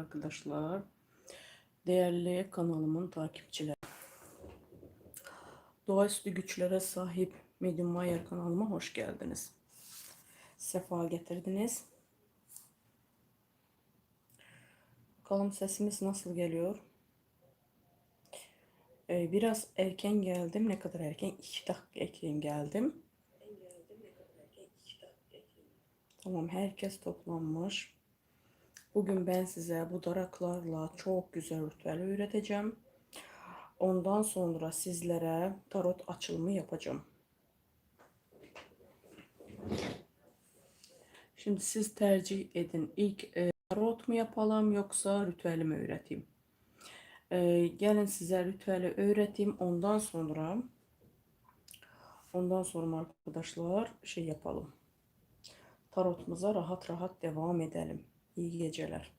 arkadaşlar. Değerli kanalımın takipçileri. Doğaüstü güçlere sahip Medium Mayer kanalıma hoş geldiniz. Sefa getirdiniz. Bakalım sesimiz nasıl geliyor? Ee, biraz erken geldim. Ne kadar erken? 2 dakika erken geldim. Tamam herkes toplanmış. Bugün ben size bu daraklarla çok güzel ritüel öğreteceğim. Ondan sonra sizlere tarot açılımı yapacağım. Şimdi siz tercih edin. İlk e, tarot mu yapalım yoksa ritüeli mi öğreteyim? E, gelin size ritüeli öğreteyim. Ondan sonra ondan sonra arkadaşlar şey yapalım. Tarotumuza rahat rahat devam edelim. İyi geceler.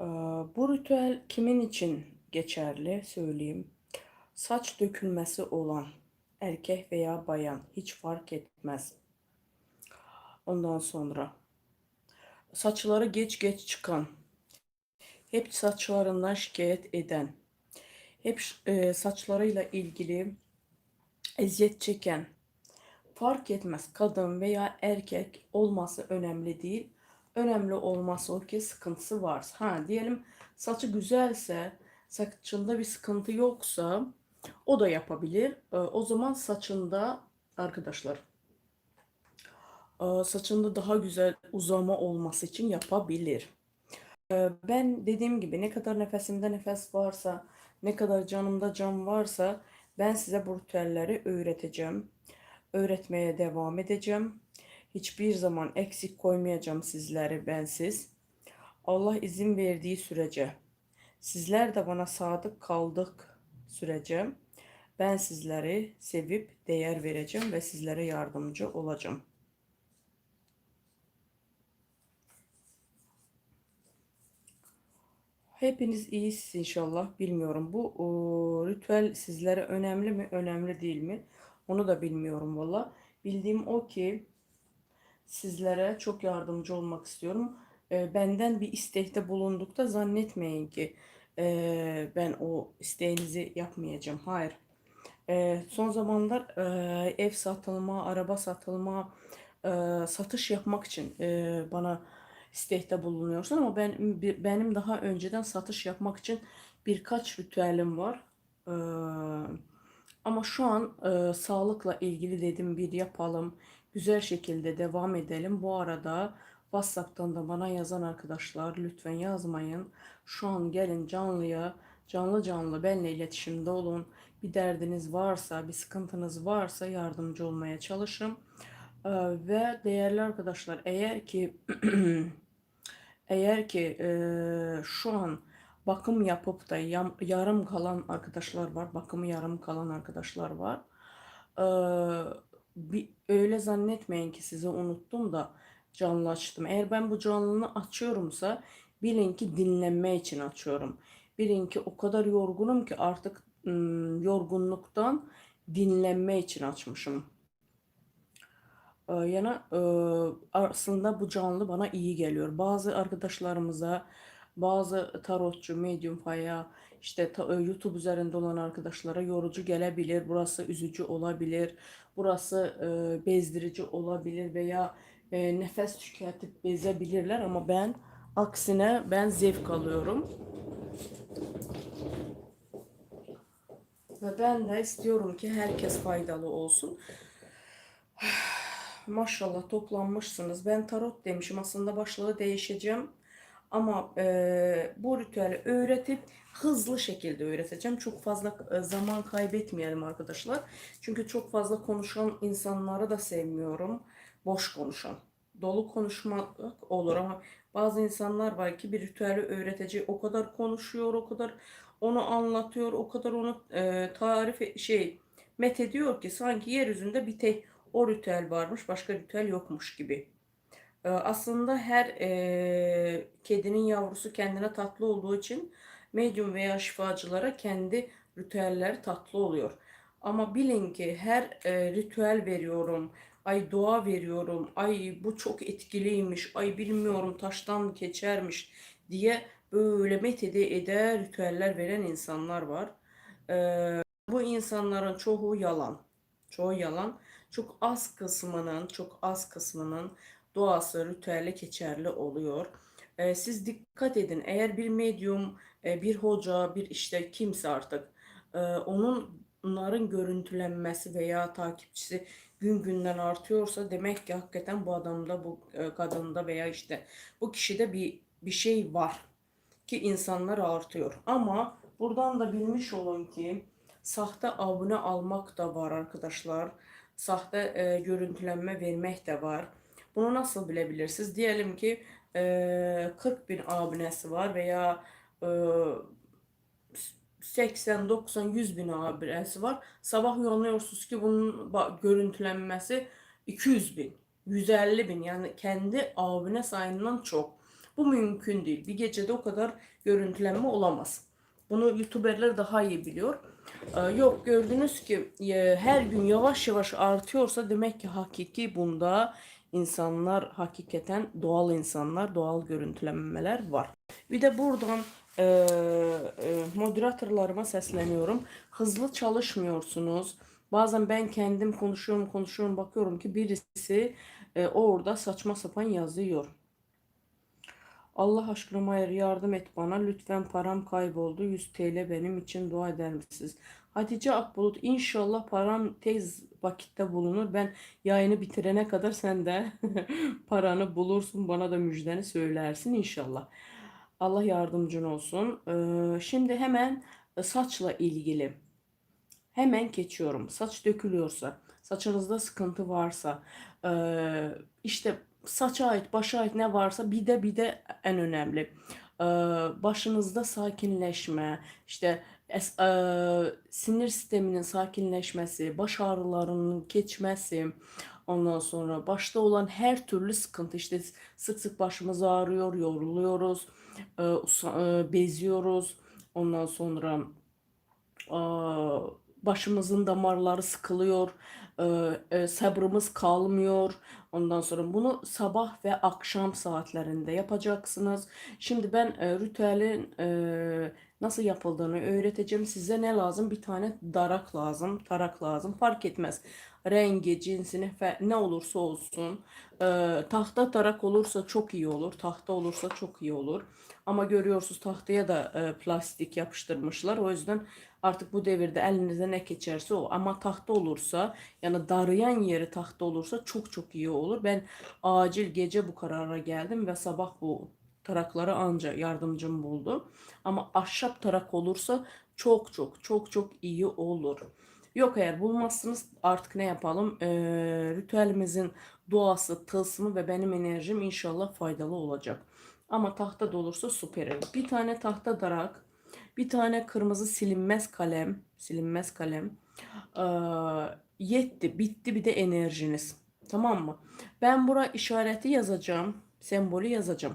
Ee, Bu ritüel kimin için geçerli söyleyeyim. Saç dökülmesi olan erkek veya bayan hiç fark etmez. Ondan sonra saçları geç geç çıkan, hep saçlarından şikayet eden, hep e, saçlarıyla ilgili eziyet çeken, fark etmez kadın veya erkek olması önemli değil. Önemli olması o ki sıkıntısı varsa. Ha diyelim saçı güzelse, saçında bir sıkıntı yoksa o da yapabilir. Ee, o zaman saçında arkadaşlar e, saçında daha güzel uzama olması için yapabilir. Ee, Ben dediğim gibi ne kadar nefesimde nefes varsa, ne kadar canımda can varsa ben size bu ritüelleri öğreteceğim. Öğretmeye devam edeceğim. Hiçbir zaman eksik koymayacağım sizleri bensiz. Allah izin verdiği sürece, sizler de bana sadık kaldık sürece ben sizleri sevip değer vereceğim ve sizlere yardımcı olacağım. Hepiniz iyisiniz inşallah. Bilmiyorum. Bu o, ritüel sizlere önemli mi, önemli değil mi? Onu da bilmiyorum valla. Bildiğim o ki sizlere çok yardımcı olmak istiyorum. E, benden bir istekte bulundukta zannetmeyin ki e, ben o isteğinizi yapmayacağım. Hayır. E, son zamanlar e, ev satılma, araba satılma, e, satış yapmak için e, bana istekte bulunuyorsun ama ben benim daha önceden satış yapmak için birkaç ritüelim var. Ee, ama şu an e, sağlıkla ilgili dedim bir yapalım. Güzel şekilde devam edelim. Bu arada WhatsApp'tan da bana yazan arkadaşlar lütfen yazmayın. Şu an gelin canlıya canlı canlı benimle iletişimde olun. Bir derdiniz varsa, bir sıkıntınız varsa yardımcı olmaya çalışın. Ee, ve değerli arkadaşlar eğer ki eğer ki e, şu an bakım yapıp da yarım kalan arkadaşlar var, bakımı yarım kalan arkadaşlar var. Ee, bir, öyle zannetmeyin ki sizi unuttum da canlı açtım. Eğer ben bu canlını açıyorumsa bilin ki dinlenme için açıyorum. Bilin ki o kadar yorgunum ki artık ım, yorgunluktan dinlenme için açmışım. Ee, yani e, aslında bu canlı bana iyi geliyor. Bazı arkadaşlarımıza, bazı tarotçu, medium veya işte e, YouTube üzerinde olan arkadaşlara yorucu gelebilir. Burası üzücü olabilir. Burası e, bezdirici olabilir veya e, nefes tüketip bezebilirler ama ben aksine ben zevk alıyorum. Ve ben de istiyorum ki herkes faydalı olsun. Maşallah toplanmışsınız. Ben tarot demişim. Aslında başlığı değişeceğim. Ama e, bu ritüeli öğretip hızlı şekilde öğreteceğim. Çok fazla e, zaman kaybetmeyelim arkadaşlar. Çünkü çok fazla konuşan insanları da sevmiyorum. Boş konuşan. Dolu konuşmak olur ama bazı insanlar var ki bir ritüeli öğreteceği o kadar konuşuyor, o kadar onu anlatıyor, o kadar onu e, tarif e- şey met ediyor ki sanki yeryüzünde bir tek o ritüel varmış, başka ritüel yokmuş gibi. Ee, aslında her e, kedinin yavrusu kendine tatlı olduğu için medyum veya şifacılara kendi ritüelleri tatlı oluyor. Ama bilin ki her e, ritüel veriyorum, ay dua veriyorum, ay bu çok etkiliymiş, ay bilmiyorum taştan geçermiş diye böyle metede eder ritüeller veren insanlar var. Ee, bu insanların çoğu yalan. Çoğu yalan. Çok az kısmının, çok az kısmının duası ritüelle geçerli oluyor. Ee, siz dikkat edin. Eğer bir medyum, e, bir hoca, bir işte kimse artık e, onun onların görüntülenmesi veya takipçisi gün günden artıyorsa demek ki hakikaten bu adamda, bu e, kadında veya işte bu kişide bir bir şey var ki insanlar artıyor. Ama buradan da bilmiş olun ki sahte abone almak da var arkadaşlar. Sahte e, görüntülenme vermek de var. Bunu nasıl bilebilirsiniz? Diyelim ki e, 40 bin abonesi var veya e, 80, 90, 100 bin abonesi var. Sabah uyanıyorsunuz ki bunun görüntülenmesi 200 bin, 150 bin yani kendi abone sayından çok. Bu mümkün değil. Bir gecede o kadar görüntülenme olamaz. Bunu YouTuberler daha iyi biliyor. Yok gördünüz ki her gün yavaş yavaş artıyorsa demek ki hakiki bunda insanlar hakikaten doğal insanlar, doğal görüntülenmeler var. Bir de buradan e, e, sesleniyorum. Hızlı çalışmıyorsunuz. Bazen ben kendim konuşuyorum konuşuyorum bakıyorum ki birisi e, orada saçma sapan yazıyor. Allah aşkına Mayer yardım et bana. Lütfen param kayboldu. 100 TL benim için dua eder misiniz? Hatice Akbulut inşallah param tez vakitte bulunur. Ben yayını bitirene kadar sen de paranı bulursun. Bana da müjdeni söylersin inşallah. Allah yardımcın olsun. Ee, şimdi hemen saçla ilgili. Hemen geçiyorum. Saç dökülüyorsa, saçınızda sıkıntı varsa, e, işte saça ait, başa ait ne varsa bir de bir de en önemli. Ee, başınızda sakinleşme, işte es, e, sinir sisteminin sakinleşmesi, baş ağrılarının geçmesi, ondan sonra başta olan her türlü sıkıntı işte sık sık başımız ağrıyor, yoruluyoruz, e, e, beziyoruz, ondan sonra e, başımızın damarları sıkılıyor, e, e, sabrımız kalmıyor. Ondan sonra bunu sabah ve akşam saatlerinde yapacaksınız. Şimdi ben e, ritüelin e, nasıl yapıldığını öğreteceğim. Size ne lazım? Bir tane darak lazım, tarak lazım. Fark etmez. Rengi, cinsini ne olursa olsun. E, tahta tarak olursa çok iyi olur. Tahta olursa çok iyi olur. Ama görüyorsunuz tahtaya da e, plastik yapıştırmışlar. O yüzden artık bu devirde elinize ne geçerse o. Ama tahta olursa yani darayan yeri tahta olursa çok çok iyi olur. Ben acil gece bu karara geldim ve sabah bu tarakları anca yardımcım buldu. Ama ahşap tarak olursa çok çok çok çok iyi olur. Yok eğer bulmazsınız artık ne yapalım? Ee, ritüelimizin doğası, tılsımı ve benim enerjim inşallah faydalı olacak. Ama tahta da olursa süper. Bir tane tahta darak, bir tane kırmızı silinmez kalem, silinmez kalem. Ee, yetti, bitti bir de enerjiniz. Tamam mı? Ben bura işareti yazacağım, sembolü yazacağım.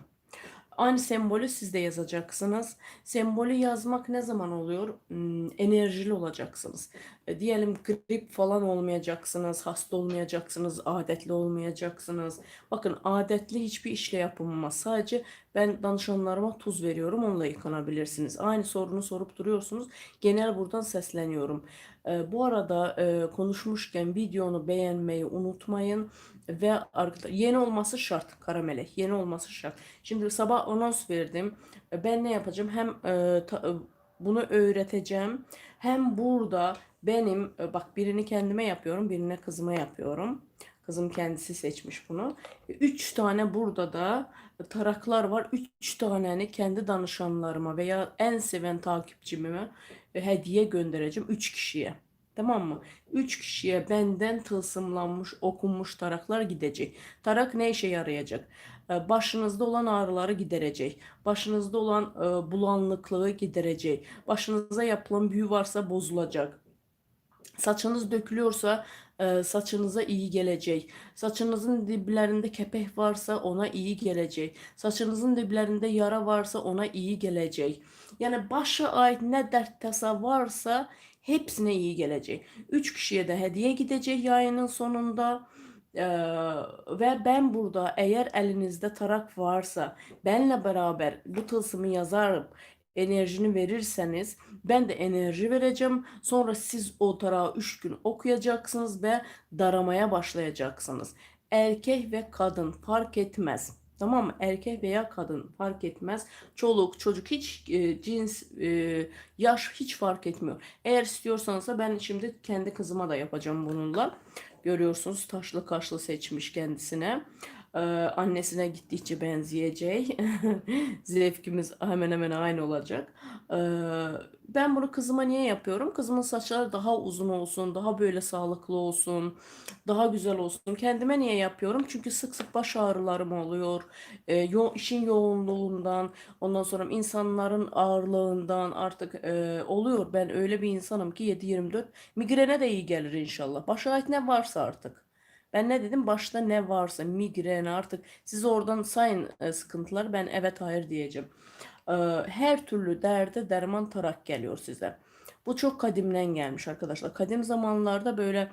Aynı sembolü siz de yazacaksınız. Sembolü yazmak ne zaman oluyor? Hmm, enerjili olacaksınız. E, diyelim grip falan olmayacaksınız, hasta olmayacaksınız, adetli olmayacaksınız. Bakın adetli hiçbir işle yapılmaz. Sadece ben danışanlarıma tuz veriyorum, onunla yıkanabilirsiniz. Aynı sorunu sorup duruyorsunuz. Genel buradan sesleniyorum. E, bu arada e, konuşmuşken videonu beğenmeyi unutmayın ve yeni olması şart karamelek yeni olması şart. Şimdi sabah anons verdim. E, ben ne yapacağım? Hem e, ta, e, bunu öğreteceğim. Hem burada benim e, bak birini kendime yapıyorum, birine kızıma yapıyorum. Kızım kendisi seçmiş bunu. Üç tane burada da taraklar var. Üç tane hani kendi danışanlarıma veya en seven takipçime hediye göndereceğim. Üç kişiye. Tamam mı? Üç kişiye benden tılsımlanmış, okunmuş taraklar gidecek. Tarak ne işe yarayacak? Ee, başınızda olan ağrıları giderecek. Başınızda olan e, bulanıklığı giderecek. Başınıza yapılan büyü varsa bozulacak. Saçınız dökülüyorsa e, saçınıza iyi gelecek. Saçınızın diplerinde kepek varsa ona iyi gelecek. Saçınızın diplerinde yara varsa ona iyi gelecek. Yani başa ait ne dert tasa varsa hepsine iyi gelecek. Üç kişiye de hediye gidecek yayının sonunda. Eee, ve ben burada eğer elinizde tarak varsa benle beraber bu tılsımı yazarım enerjini verirseniz ben de enerji vereceğim. Sonra siz o tarağı 3 gün okuyacaksınız ve daramaya başlayacaksınız. Erkek ve kadın fark etmez. Tamam mı? Erkek veya kadın fark etmez. Çoluk, çocuk hiç e, cins, e, yaş hiç fark etmiyor. Eğer istiyorsanız da ben şimdi kendi kızıma da yapacağım bununla. Görüyorsunuz taşlı kaşlı seçmiş kendisine. Ee, annesine gittikçe benzeyecek. Zevkimiz hemen hemen aynı olacak. Ee, ben bunu kızıma niye yapıyorum? Kızımın saçları daha uzun olsun, daha böyle sağlıklı olsun, daha güzel olsun. Kendime niye yapıyorum? Çünkü sık sık baş ağrılarım oluyor. Ee, işin yoğunluğundan, ondan sonra insanların ağırlığından artık e, oluyor. Ben öyle bir insanım ki 7-24 migrene de iyi gelir inşallah. Başa ait ne varsa artık. Ben ne dedim? Başta ne varsa migren artık siz oradan sayın e, sıkıntıları ben evet hayır diyeceğim. Ee, her türlü derde derman tarak geliyor size. Bu çok kadimden gelmiş arkadaşlar. Kadim zamanlarda böyle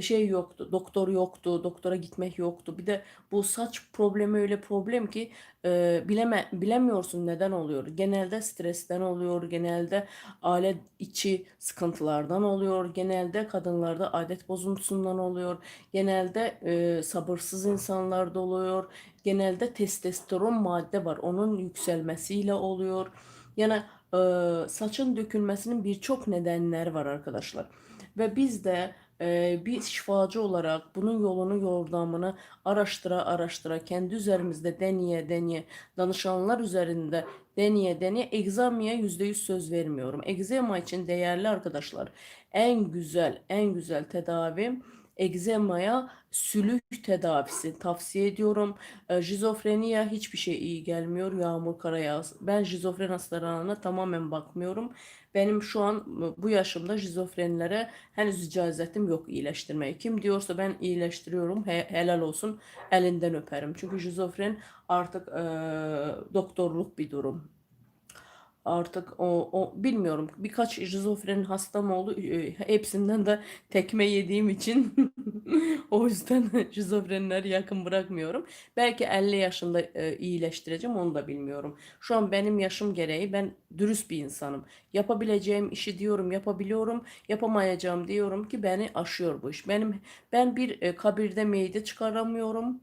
şey yoktu. Doktor yoktu. Doktora gitmek yoktu. Bir de bu saç problemi öyle problem ki e, bileme, bilemiyorsun neden oluyor. Genelde stresten oluyor. Genelde aile içi sıkıntılardan oluyor. Genelde kadınlarda adet bozuntusundan oluyor. Genelde e, sabırsız insanlarda oluyor. Genelde testosteron madde var. Onun yükselmesiyle oluyor. Yani e, saçın dökülmesinin birçok nedenleri var arkadaşlar. Ve biz de e, bir şifacı olarak bunun yolunu yordamını araştıra araştıra kendi üzerimizde deneye deneye danışanlar üzerinde deneye deneye egzamaya %100 söz vermiyorum. Egzama için değerli arkadaşlar en güzel en güzel tedavi egzemaya sülük tedavisi tavsiye ediyorum. E, Jizofreniye hiçbir şey iyi gelmiyor. Yağmur Karayağız. Ben jizofren hastalarına tamamen bakmıyorum. Benim şu an bu yaşımda jizofrenlere henüz icazetim yok iyileştirmeye. Kim diyorsa ben iyileştiriyorum. He, helal olsun. Elinden öperim. Çünkü jizofren artık e, doktorluk bir durum. Artık o, o bilmiyorum birkaç şizofren hastam oldu. Hepsinden de tekme yediğim için o yüzden şizofrenleri yakın bırakmıyorum. Belki 50 yaşında e, iyileştireceğim onu da bilmiyorum. Şu an benim yaşım gereği ben dürüst bir insanım. Yapabileceğim işi diyorum yapabiliyorum. Yapamayacağım diyorum ki beni aşıyor bu iş. Benim ben bir e, kabirde meyde çıkaramıyorum.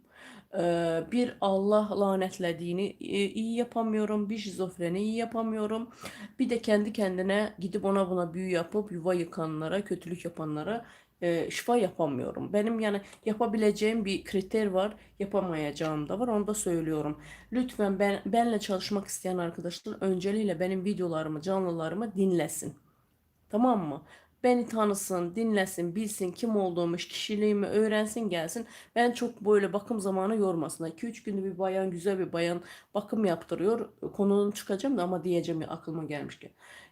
Bir Allah lanetlediğini iyi yapamıyorum. Bir şizofreni iyi yapamıyorum. Bir de kendi kendine gidip ona buna büyü yapıp yuva yıkanlara, kötülük yapanlara şifa yapamıyorum. Benim yani yapabileceğim bir kriter var, yapamayacağım da var. Onu da söylüyorum. Lütfen ben benle çalışmak isteyen arkadaşlar önceliğiyle benim videolarımı, canlılarımı dinlesin. Tamam mı? Beni tanısın, dinlesin, bilsin kim olduğumu, kişiliğimi öğrensin gelsin. Ben çok böyle bakım zamanı yormasın. 2-3 günde bir bayan, güzel bir bayan bakım yaptırıyor. Konunun çıkacağım da ama diyeceğim ya aklıma gelmişken.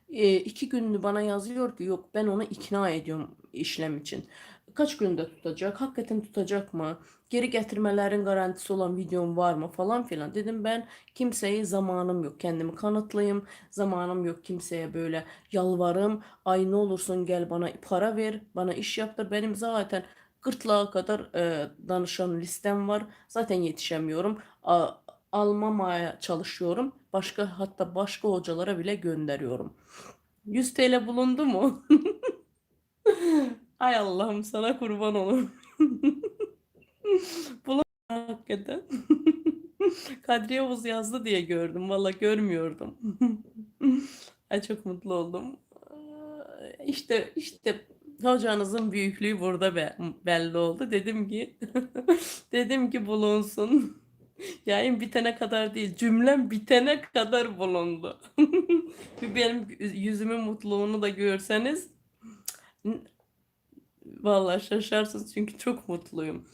E, iki günlü bana yazıyor ki yok ben onu ikna ediyorum işlem için. Kaç günde tutacak? Hakikaten tutacak mı? Geri getirmelerin garantisi olan videom var mı falan filan. Dedim ben kimseye zamanım yok. Kendimi kanıtlayayım. Zamanım yok kimseye böyle yalvarım. Ay ne olursun gel bana para ver. Bana iş yaptır. Benim zaten gırtlağa kadar e, danışan listem var. Zaten yetişemiyorum. A, almamaya çalışıyorum. Başka hatta başka hocalara bile gönderiyorum. 100 TL bulundu mu? Ay Allah'ım sana kurban olurum. Bulun hakikaten. Kadriye Oğuz yazdı diye gördüm. Valla görmüyordum. Ay çok mutlu oldum. İşte işte hocanızın büyüklüğü burada be, belli oldu. Dedim ki dedim ki bulunsun. Yayın bitene kadar değil, cümlem bitene kadar bulundu. Benim yüzümün mutluluğunu da görseniz Vallahi şaşarsınız çünkü çok mutluyum.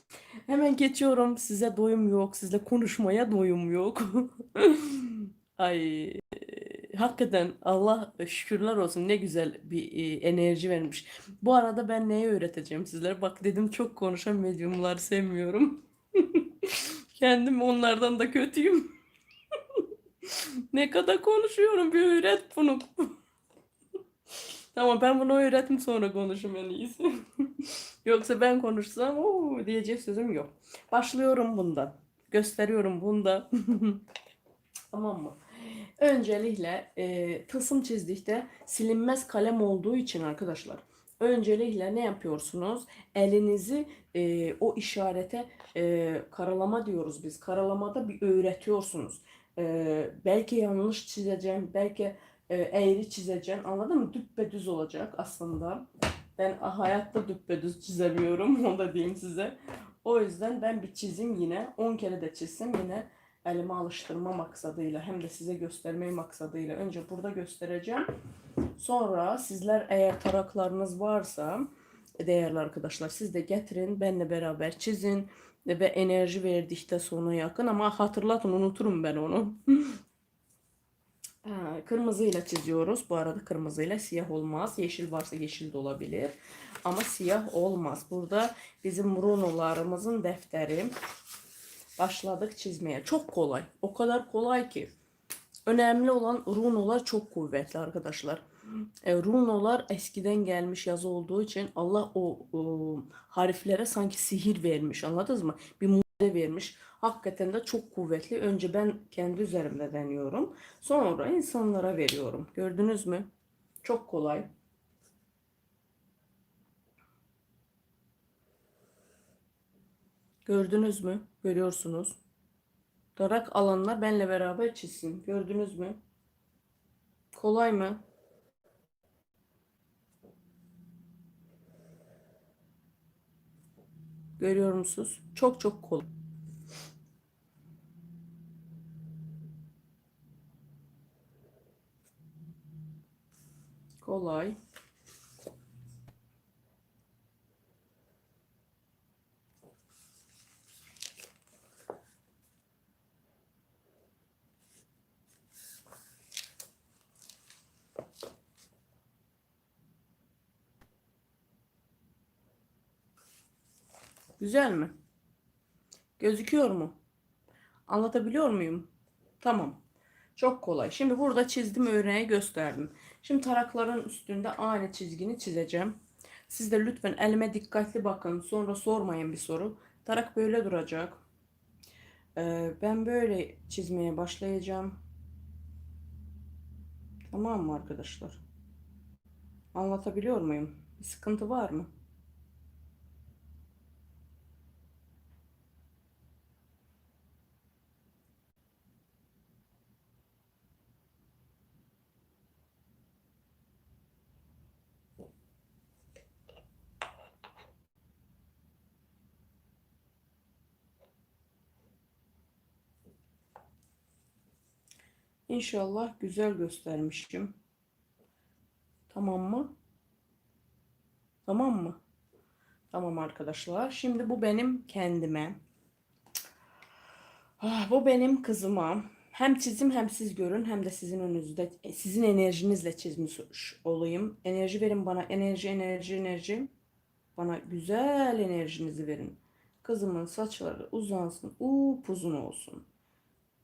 Hemen geçiyorum. Size doyum yok. Sizle konuşmaya doyum yok. Ay hakikaten Allah şükürler olsun ne güzel bir e, enerji vermiş. Bu arada ben neyi öğreteceğim sizlere? Bak dedim çok konuşan medyumlar sevmiyorum. Kendim onlardan da kötüyüm. Ne kadar konuşuyorum bir öğret bunu. Tamam ben bunu öğretim sonra konuşayım en iyisi. Yoksa ben konuşsam o diyecek sözüm yok. Başlıyorum bundan. Gösteriyorum bunda. tamam mı? Öncelikle e, tılsım çizdikte silinmez kalem olduğu için arkadaşlar. Öncelikle ne yapıyorsunuz? Elinizi e, o işarete e, karalama diyoruz biz. Karalamada bir öğretiyorsunuz. E, belki yanlış çizeceğim, belki eğri çizeceğim. Anladın mı? Düpedüz olacak aslında. Ben hayatta düpedüz çizemiyorum. Onu da diyeyim size. O yüzden ben bir çizim yine. 10 kere de çizsem yine elime alıştırma maksadıyla hem de size göstermeyi maksadıyla önce burada göstereceğim. Sonra sizler eğer taraklarınız varsa değerli arkadaşlar siz de getirin benle beraber çizin ve enerji verdikte sona yakın ama hatırlatın unuturum ben onu. Ha, Kırmızıyla çiziyoruz. Bu arada kırmızıyla siyah olmaz. Yeşil varsa yeşil de olabilir. Ama siyah olmaz. Burada bizim runolarımızın defteri. Başladık çizmeye. Çok kolay. O kadar kolay ki. Önemli olan runolar çok kuvvetli arkadaşlar. E, runolar eskiden gelmiş yazı olduğu için Allah o, o harflere sanki sihir vermiş. Anladınız mı? Bir mucize vermiş. Hakikaten de çok kuvvetli. Önce ben kendi üzerimde deniyorum. Sonra insanlara veriyorum. Gördünüz mü? Çok kolay. Gördünüz mü? Görüyorsunuz. Darak alanlar benle beraber çizsin. Gördünüz mü? Kolay mı? Görüyor musunuz? Çok çok kolay. Kolay. Güzel mi? Gözüküyor mu? Anlatabiliyor muyum? Tamam. Çok kolay. Şimdi burada çizdim örneği gösterdim. Şimdi tarakların üstünde aynı çizgini çizeceğim. Siz de lütfen elime dikkatli bakın. Sonra sormayın bir soru. Tarak böyle duracak. Ee, ben böyle çizmeye başlayacağım. Tamam mı arkadaşlar? Anlatabiliyor muyum? Bir sıkıntı var mı? İnşallah güzel göstermişim. Tamam mı? Tamam mı? Tamam arkadaşlar. Şimdi bu benim kendime. Ah, bu benim kızıma. Hem çizim hem siz görün hem de sizin önünüzde sizin enerjinizle çizmiş olayım. Enerji verin bana. Enerji, enerji, enerji. Bana güzel enerjinizi verin. Kızımın saçları uzansın, upuzun olsun.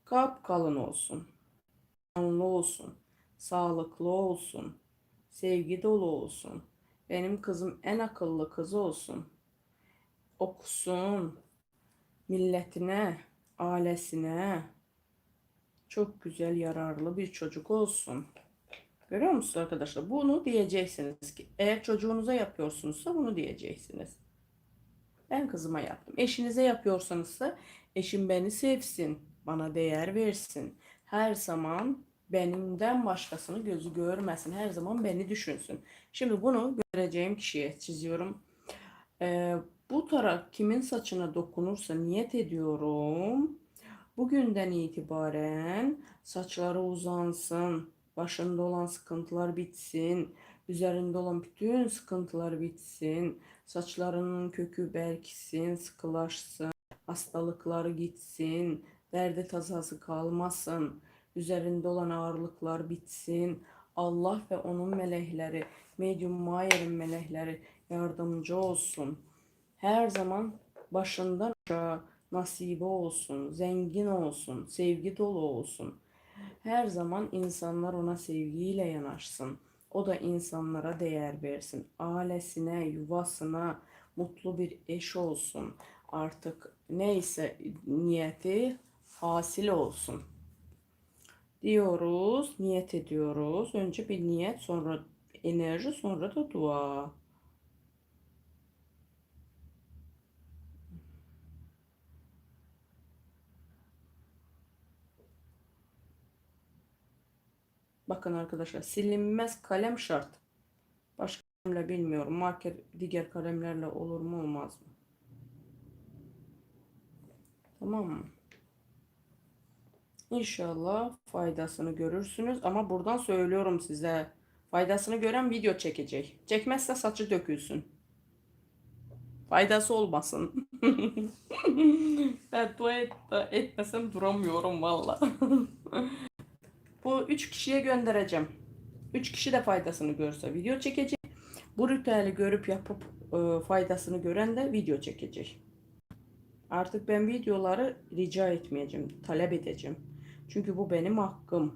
Kap kalın olsun canlı olsun, sağlıklı olsun, sevgi dolu olsun. Benim kızım en akıllı kız olsun. Okusun, milletine, ailesine çok güzel yararlı bir çocuk olsun. Görüyor musunuz arkadaşlar? Bunu diyeceksiniz ki eğer çocuğunuza yapıyorsunuzsa bunu diyeceksiniz. Ben kızıma yaptım. Eşinize yapıyorsanızsa eşim beni sevsin, bana değer versin. Her zaman benimden başkasını gözü görmesin. Her zaman beni düşünsün. Şimdi bunu göreceğim kişiye çiziyorum. Ee, bu tarak kimin saçına dokunursa niyet ediyorum. Bugünden itibaren saçları uzansın. Başında olan sıkıntılar bitsin. Üzerinde olan bütün sıkıntılar bitsin. Saçlarının kökü berksin, sıkılaşsın. Hastalıkları gitsin. Derde tasası kalmasın üzerinde olan ağırlıklar bitsin. Allah ve onun melekleri, Medium Mayer'in melekleri yardımcı olsun. Her zaman başından aşağı nasibi olsun, zengin olsun, sevgi dolu olsun. Her zaman insanlar ona sevgiyle yanaşsın. O da insanlara değer versin. Ailesine, yuvasına, mutlu bir eş olsun. Artık neyse niyeti hasile olsun. Diyoruz, niyet ediyoruz. Önce bir niyet, sonra enerji, sonra da dua. Bakın arkadaşlar silinmez kalem şart. Başka kalemle bilmiyorum. Marker diğer kalemlerle olur mu olmaz mı? Tamam mı? İnşallah faydasını görürsünüz ama buradan söylüyorum size. Faydasını gören video çekecek. Çekmezse saçı dökülsün. Faydası olmasın. ben dua et, etmesem duramıyorum valla. Bu üç kişiye göndereceğim. Üç kişi de faydasını görse video çekecek. Bu ritüeli görüp yapıp e, faydasını gören de video çekecek. Artık ben videoları rica etmeyeceğim, talep edeceğim. Çünkü bu benim hakkım.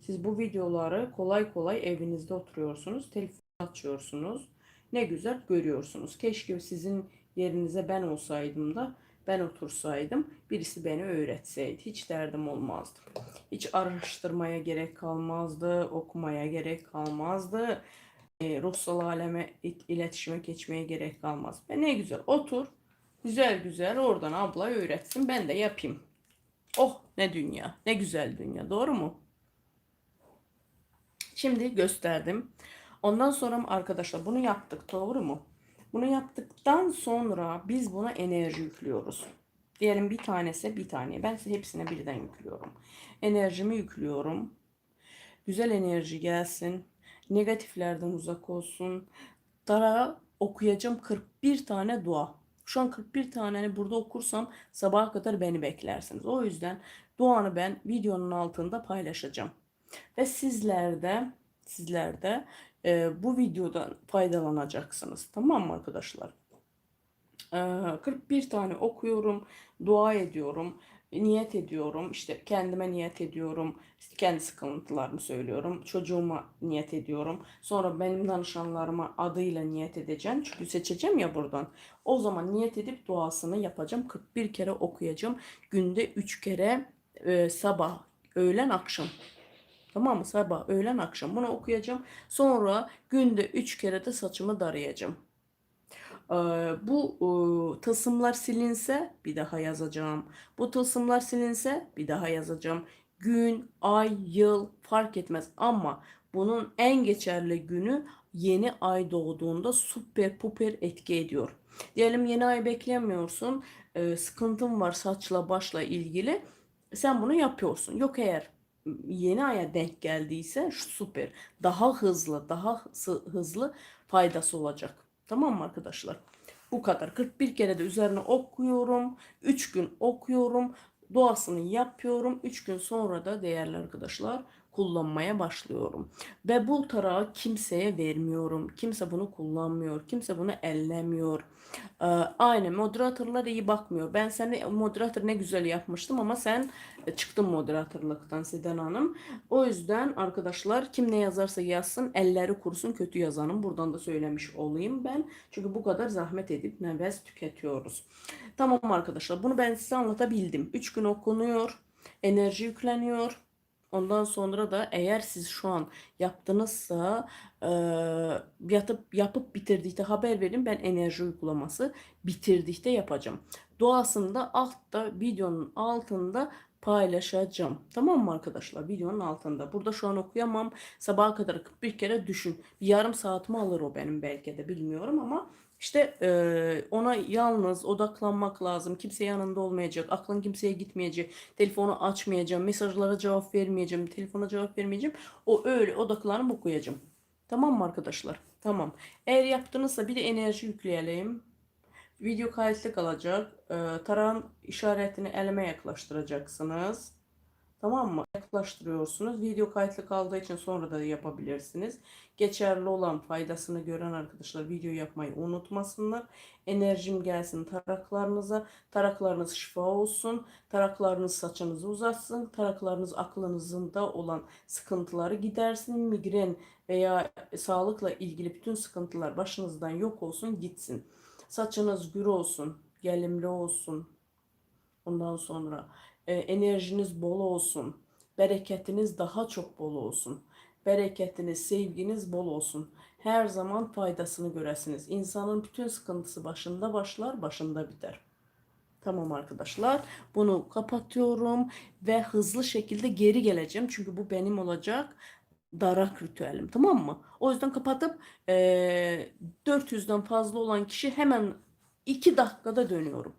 Siz bu videoları kolay kolay evinizde oturuyorsunuz, telefon açıyorsunuz. Ne güzel görüyorsunuz. Keşke sizin yerinize ben olsaydım da ben otursaydım birisi beni öğretseydi. Hiç derdim olmazdı. Hiç araştırmaya gerek kalmazdı, okumaya gerek kalmazdı. E, ruhsal aleme iletişime geçmeye gerek kalmaz. Ve ne güzel otur. Güzel güzel oradan abla öğretsin ben de yapayım. Oh ne dünya ne güzel dünya doğru mu? Şimdi gösterdim. Ondan sonra arkadaşlar bunu yaptık doğru mu? Bunu yaptıktan sonra biz buna enerji yüklüyoruz. Diyelim bir tanesi bir tane. Ben size hepsine birden yüklüyorum. Enerjimi yüklüyorum. Güzel enerji gelsin. Negatiflerden uzak olsun. Dara okuyacağım 41 tane dua. Şu an 41 tane burada okursam sabaha kadar beni beklersiniz. O yüzden duanı ben videonun altında paylaşacağım. Ve sizler de sizler de e, bu videodan faydalanacaksınız. Tamam mı arkadaşlar? E, 41 tane okuyorum, dua ediyorum, niyet ediyorum. İşte kendime niyet ediyorum. İşte kendi sıkıntılarımı söylüyorum. Çocuğuma niyet ediyorum. Sonra benim danışanlarıma adıyla niyet edeceğim. Çünkü seçeceğim ya buradan. O zaman niyet edip duasını yapacağım. 41 kere okuyacağım. Günde 3 kere e, sabah, öğlen, akşam. Tamam mı? Sabah, öğlen, akşam bunu okuyacağım. Sonra günde 3 kere de saçımı darayacağım. Bu tılsımlar silinse bir daha yazacağım. Bu tılsımlar silinse bir daha yazacağım. Gün, ay, yıl fark etmez ama bunun en geçerli günü yeni ay doğduğunda süper puper etki ediyor. Diyelim yeni ay beklemiyorsun. Sıkıntın var saçla başla ilgili. Sen bunu yapıyorsun. Yok eğer yeni aya denk geldiyse süper. Daha hızlı, daha hızlı faydası olacak. Tamam mı arkadaşlar? Bu kadar. 41 kere de üzerine okuyorum. 3 gün okuyorum. Doğasını yapıyorum. 3 gün sonra da değerli arkadaşlar kullanmaya başlıyorum. Ve bu tarağı kimseye vermiyorum. Kimse bunu kullanmıyor. Kimse bunu ellemiyor. Ee, aynen moderatörler iyi bakmıyor. Ben seni moderatör ne güzel yapmıştım ama sen çıktın moderatörlükten Siden Hanım. O yüzden arkadaşlar kim ne yazarsa yazsın elleri kurusun kötü yazanım. Buradan da söylemiş olayım ben. Çünkü bu kadar zahmet edip nefes tüketiyoruz. Tamam arkadaşlar bunu ben size anlatabildim. 3 gün okunuyor. Enerji yükleniyor Ondan sonra da eğer siz şu an yaptınızsa e, yatıp yapıp bitirdikte haber verin. Ben enerji uygulaması bitirdikte yapacağım. Doğasında altta videonun altında paylaşacağım. Tamam mı arkadaşlar? Videonun altında. Burada şu an okuyamam. Sabaha kadar bir kere düşün. Bir yarım saatimi alır o benim belki de bilmiyorum ama işte e, ona yalnız odaklanmak lazım. Kimse yanında olmayacak. Aklın kimseye gitmeyecek. Telefonu açmayacağım. Mesajlara cevap vermeyeceğim. Telefona cevap vermeyeceğim. O öyle odaklanıp okuyacağım. Tamam mı arkadaşlar? Tamam. Eğer yaptınızsa bir de enerji yükleyelim. Video kayıtlı kalacak. E, tarağın işaretini elime yaklaştıracaksınız. Tamam mı? Yaklaştırıyorsunuz. Video kayıtlı kaldığı için sonra da yapabilirsiniz. Geçerli olan faydasını gören arkadaşlar video yapmayı unutmasınlar. Enerjim gelsin taraklarınıza. Taraklarınız şifa olsun. Taraklarınız saçınızı uzatsın. Taraklarınız aklınızda olan sıkıntıları gidersin. Migren veya sağlıkla ilgili bütün sıkıntılar başınızdan yok olsun gitsin. Saçınız gür olsun, gelimli olsun. Ondan sonra e, enerjiniz bol olsun. Bereketiniz daha çok bol olsun. Bereketiniz, sevginiz bol olsun. Her zaman faydasını göresiniz. İnsanın bütün sıkıntısı başında başlar, başında biter. Tamam arkadaşlar. Bunu kapatıyorum ve hızlı şekilde geri geleceğim. Çünkü bu benim olacak darak ritüelim. Tamam mı? O yüzden kapatıp eee 400'den fazla olan kişi hemen 2 dakikada dönüyorum.